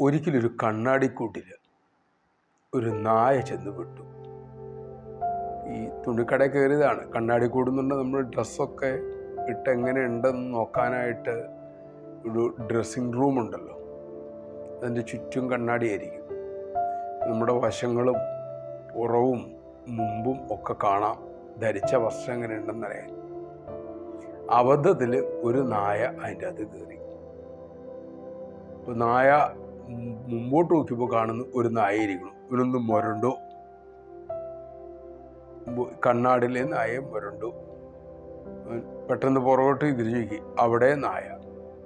ഒരിക്കലൊരു കണ്ണാടിക്കൂട്ടിൽ ഒരു നായ ചെന്ന് വിട്ടു ഈ തുണിക്കട കയറിയതാണ്. കണ്ണാടി കൂടുന്നുണ്ട് നമ്മൾ ഡ്രസ്സൊക്കെ ഇട്ട് എങ്ങനെ ഉണ്ടെന്ന് നോക്കാനായിട്ട് ഒരു ഡ്രസ്സിങ് റൂം ഉണ്ടല്ലോ. അതിന്റെ ചുറ്റും കണ്ണാടിയായിരിക്കും. നമ്മുടെ വശങ്ങളും പുറവും മുമ്പും ഒക്കെ കാണാം. ധരിച്ച വസ്ത്രം എങ്ങനെ ഉണ്ടെന്നറിയാൻ അബദ്ധത്തിൽ ഒരു നായ അതിന്റെ അത് കയറി. ഇപ്പോൾ നായ മുമ്പോട്ട് നോക്കിയപ്പോൾ കാണുന്നു ഒരു നായ ഇരിക്കണം ഇവനൊന്ന് മുരണ്ടു. കണ്ണാടിലെ നായ മുരണ്ടു. പെട്ടെന്ന് പുറകോട്ട് തിരിഞ്ഞു നോക്കി. അവിടെ നായ.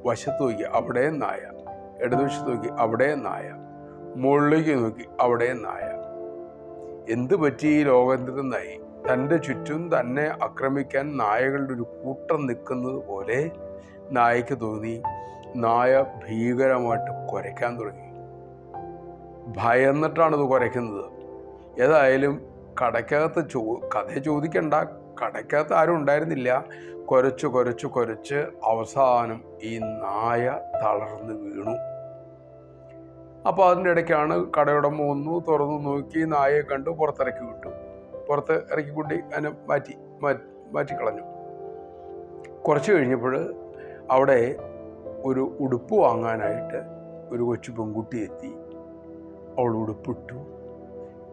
വശത്ത് നോക്കി. അവിടെ നായ. ഇടതുവശത്ത് നോക്കി. അവിടെ നായ. മുകളിലേക്ക് നോക്കി. അവിടെ നായ. എന്ത് പറ്റി ഈ ലോകത്തിൽ നായി? തന്റെ ചുറ്റും തന്നെ ആക്രമിക്കാൻ നായകളുടെ ഒരു കൂട്ടം നിൽക്കുന്നത് പോലെ നായക്ക് തോന്നി. നായ ഭീകരമായിട്ട് കുരയ്ക്കാൻ തുടങ്ങി. ഭയന്നിട്ടാണ് ഇത് കുരയ്ക്കുന്നത്. ഏതായാലും കടയ്ക്കകത്ത് ചോ കഥ ചോദിക്കണ്ട. കടയ്ക്കകത്ത് ആരും ഉണ്ടായിരുന്നില്ല. കുരച്ച് കുരച്ച് കുരച്ച് അവസാനം ഈ നായ തളർന്ന് വീണു. അപ്പോൾ അതിന്റെ ഇടയ്ക്കാണ് കടയുടമ വന്നു തുറന്നു നോക്കി നായയെ കണ്ടു പുറത്തിറക്കി വിട്ടു. പുറത്ത് ഇറക്കിക്കൂട്ടി അതിനെ മാറ്റി മാറ്റി മാറ്റിക്കളഞ്ഞു. കുറച്ച് കഴിഞ്ഞപ്പോൾ അവിടെ ഒരു ഉടുപ്പ് വാങ്ങാനായിട്ട് ഒരു കൊച്ചു പെൺകുട്ടി എത്തി. അവൾ ഉടുപ്പിട്ടു.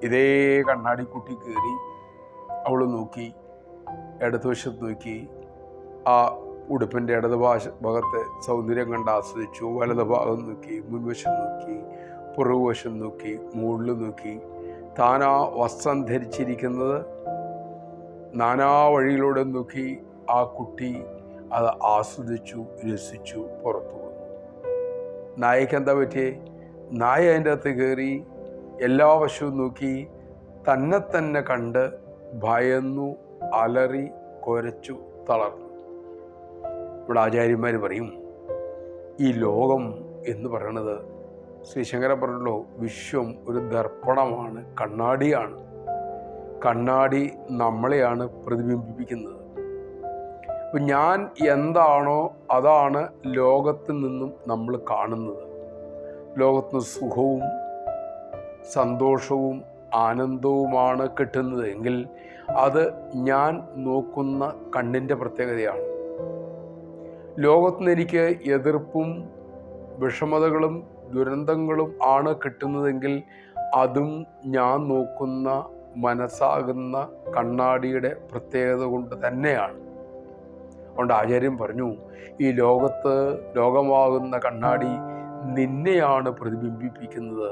ഇതേ കണ്ണാടിക്കുട്ടി കയറി അവൾ നോക്കി ഇടതുവശത്ത് നോക്കി. ആ ഉടുപ്പിന്റെ ഇടത് ഭാഷ ഭാഗത്തെ സൗന്ദര്യം കണ്ട് ആസ്വദിച്ചു. വലത് ഭാഗം നോക്കി മുൻവശം നോക്കി പുറകുവശം നോക്കി മുകളിൽ നോക്കി. ആ വസ്ത്രം ധരിച്ചിരിക്കുന്നത് നാനാ വഴിയിലൂടെ നോക്കി ആ കുട്ടി അത് ആസ്വദിച്ചു രസിച്ചു പുറത്തു വന്നു. നായക്ക് എന്താ പറ്റിയേ? നായ അതിന്റെ അകത്ത് കയറി എല്ലാ വശവും നോക്കി തന്നെ തന്നെ കണ്ട് ഭയന്നു അലറി കുരച്ചു തളർന്നു. ഇവിടെ ആചാര്യന്മാർ പറയും ഈ ലോകം എന്ന് പറയണത് ശ്രീശങ്കര പറഞ്ഞല്ലോ വിശ്വം ഒരു ദർപ്പണമാണ് കണ്ണാടിയാണ്. കണ്ണാടി നമ്മളെയാണ് പ്രതിബിംബിപ്പിക്കുന്നത്. അപ്പം ഞാൻ എന്താണോ അതാണ് ലോകത്തിൽ നിന്നും നമ്മൾ കാണുന്നത്. ലോകത്തിന് സുഖവും സന്തോഷവും ആനന്ദവുമാണ് കിട്ടുന്നത് എങ്കിൽ അത് ഞാൻ നോക്കുന്ന കണ്ണിന്റെ പ്രത്യേകതയാണ്. ലോകത്തിന് എനിക്ക് എതിർപ്പും വിഷമതകളും ദുരന്തങ്ങളും ആണ് കിട്ടുന്നതെങ്കിൽ അതും ഞാൻ നോക്കുന്ന മനസ്സാകുന്ന കണ്ണാടിയുടെ പ്രത്യേകത കൊണ്ട് തന്നെയാണ്. അതുകൊണ്ട് ആചാര്യം പറഞ്ഞു ഈ ലോകത്ത് ലോകമാകുന്ന കണ്ണാടി നിന്നെയാണ് പ്രതിബിംബിപ്പിക്കുന്നത്.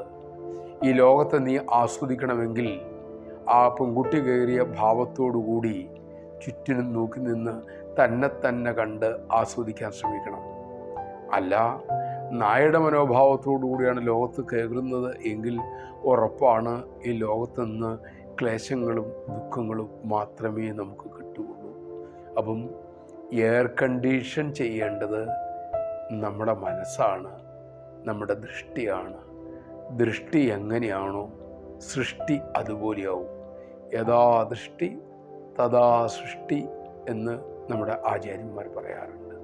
ഈ ലോകത്തെ നീ ആസ്വദിക്കണമെങ്കിൽ ആ പെൺകുട്ടി കയറിയ ഭാവത്തോടുകൂടി ചുറ്റിനും നോക്കി നിന്ന് തന്നെ തന്നെ കണ്ട് ആസ്വദിക്കാൻ ശ്രമിക്കണം. അല്ല നായയുടെ മനോഭാവത്തോടു കൂടിയാണ് ലോകത്ത് കയറുന്നത് എങ്കിൽ ഉറപ്പാണ് ഈ ലോകത്ത് നിന്ന് ക്ലേശങ്ങളും ദുഃഖങ്ങളും മാത്രമേ നമുക്ക് കിട്ടുകയുള്ളൂ. അപ്പം എയർ കണ്ടീഷൻ ചെയ്യേണ്ടത് നമ്മുടെ മനസ്സാണ് നമ്മുടെ ദൃഷ്ടിയാണ്. ദൃഷ്ടി എങ്ങനെയാണോ സൃഷ്ടി അതുപോലെയാവും. യഥാ ദൃഷ്ടി തഥാ സൃഷ്ടി എന്ന് നമ്മുടെ ആചാര്യന്മാർ പറയാറുണ്ട്.